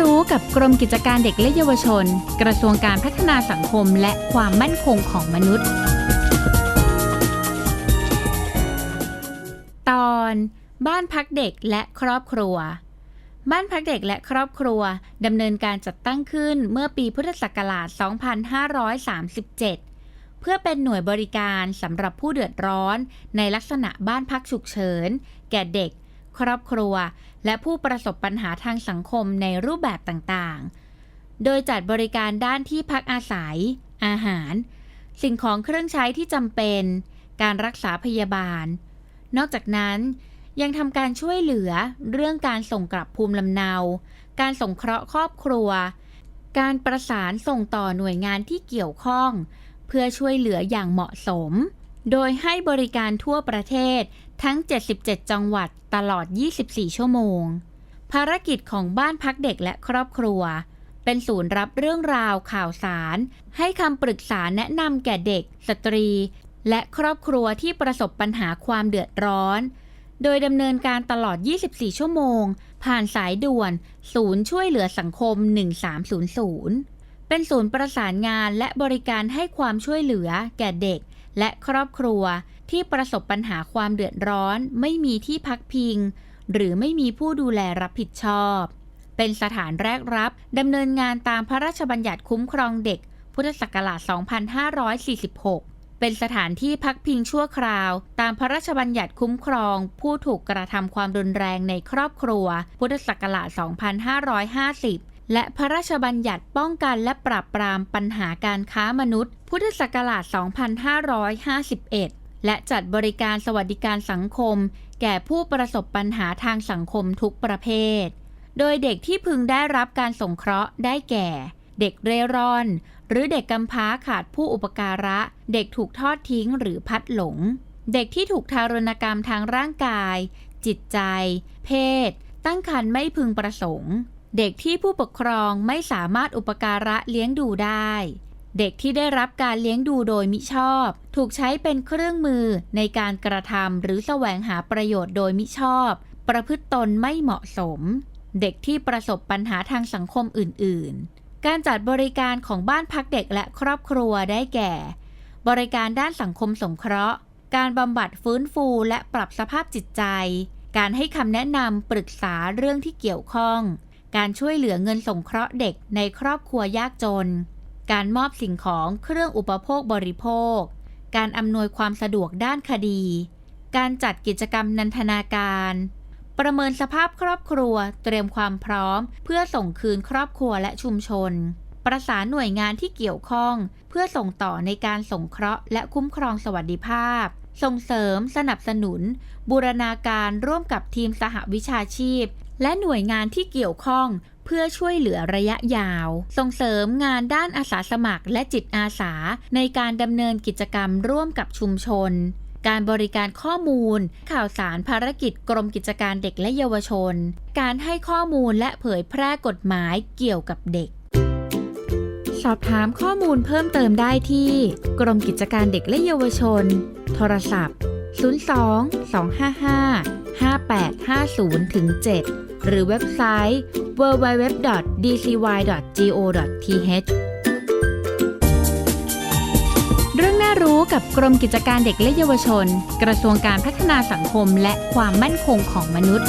รู้กับกรมกิจการเด็กและเยาวชน กระทรวงการพัฒนาสังคมและความมั่นคงของมนุษย์ ตอนบ้านพักเด็กและครอบครัว บ้านพักเด็กและครอบครัวดำเนินการจัดตั้งขึ้นเมื่อปีพุทธศักราช 2537 เพื่อเป็นหน่วยบริการสำหรับผู้เดือดร้อนในลักษณะบ้านพักฉุกเฉิน แก่เด็ก ครอบครัว และผู้ประสบปัญหาทางสังคมในรูปแบบต่างๆ โดยจัดบริการด้านที่พักอาศัย อาหาร สิ่งของเครื่องใช้ที่จำเป็น การรักษาพยาบาล นอกจากนั้นยังทำการช่วยเหลือเรื่องการส่งกลับภูมิลำเนา การส่งเคราะห์ครอบครัว การประสานส่งต่อหน่วยงานที่เกี่ยวข้อง เพื่อช่วยเหลืออย่างเหมาะสม โดยให้บริการทั่วประเทศ ทั้ง 77 จังหวัดตลอด 24 ชั่วโมง ภารกิจของบ้านพักเด็กและครอบครัว เป็นศูนย์รับเรื่องราวข่าวสาร ให้คำปรึกษาแนะนำแก่เด็ก สตรี และครอบครัวที่ประสบปัญหาความเดือดร้อน โดยดำเนินการตลอด 24 ชั่วโมง ผ่านสายด่วน ศูนย์ช่วยเหลือสังคม 1300 เป็นศูนย์ประสานงานและบริการให้ความช่วยเหลือแก่เด็ก และครอบครัวที่ประสบปัญหาความเดือดร้อน ไม่มีที่พักพิง หรือไม่มีผู้ดูแลรับผิดชอบ เป็นสถานแรกรับดำเนินงานตามพระราชบัญญัติคุ้มครองเด็ก พุทธศักราช 2546 เป็นสถานที่พักพิงชั่วคราว ตามพระราชบัญญัติคุ้มครอง ผู้ถูกกระทำความรุนแรงในครอบครัว พุทธศักราช 2550 และพระราชบัญญัติป้องกันและปราบปรามปัญหาการค้ามนุษย์ พุทธศักราช 2551 และจัดบริการสวัสดิการสังคม แก่ผู้ประสบปัญหาทางสังคมทุกประเภท โดยเด็กที่พึงได้รับการสงเคราะห์ได้แก่ เด็กเร่ร่อน หรือเด็กกำพร้าขาดผู้อุปการะ เด็กถูกทอดทิ้งหรือพัดหลง เด็กที่ถูกทารุณกรรมทางร่างกาย จิตใจ เพศ ตั้งครรภ์ไม่พึงประสงค์ เด็กที่ผู้ปกครองไม่สามารถอุปการะเลี้ยงดูได้ เด็กที่ได้รับการเลี้ยงดูโดยมิชอบ ถูกใช้เป็นเครื่องมือในการกระทำหรือแสวงหาประโยชน์โดยมิชอบ ประพฤติตนไม่เหมาะสม เด็กที่ประสบปัญหาทางสังคมอื่น ๆ การจัดบริการของบ้านพักเด็กและครอบครัวได้แก่ บริการด้านสังคมสงเคราะห์ การบำบัดฟื้นฟูและปรับสภาพจิตใจ การให้คำแนะนำปรึกษาเรื่องที่เกี่ยวข้อง การช่วยเหลือเงินสงเคราะห์เด็กในครอบครัวยากจน การมอบสิ่งของเครื่องอุปโภคบริโภค การอำนวยความสะดวกด้านคดี การจัดกิจกรรมนันทนาการ ประเมินสภาพครอบครัว เตรียมความพร้อม เพื่อส่งคืนครอบครัวและชุมชน ประสานหน่วยงานที่เกี่ยวข้อง เพื่อส่งต่อในการสงเคราะห์และคุ้มครองสวัสดิภาพส่งเสริมสนับสนุน บูรณาการร่วมกับทีมสหวิชาชีพและหน่วยงานที่เกี่ยวข้องเพื่อช่วยเหลือระยะยาว ส่งเสริมงานด้านอาสาสมัครและจิตอาสา ในการดำเนินกิจกรรมร่วมกับชุมชน การบริการข้อมูล ข่าวสารภารกิจกรมกิจการเด็กและเยาวชน การให้ข้อมูลและเผยแพร่กฎหมายเกี่ยวกับเด็ก สอบถามข้อมูลเพิ่มเติมได้ที่ กรมกิจการเด็กและเยาวชน โทรศัพท์ 02 255 5850ถึง7หรือเว็บไซต์ www.dcy.go.th เรื่องน่ารู้กับกรมกิจการเด็กและเยาวชน กระทรวงการพัฒนาสังคมและความมั่นคงของมนุษย์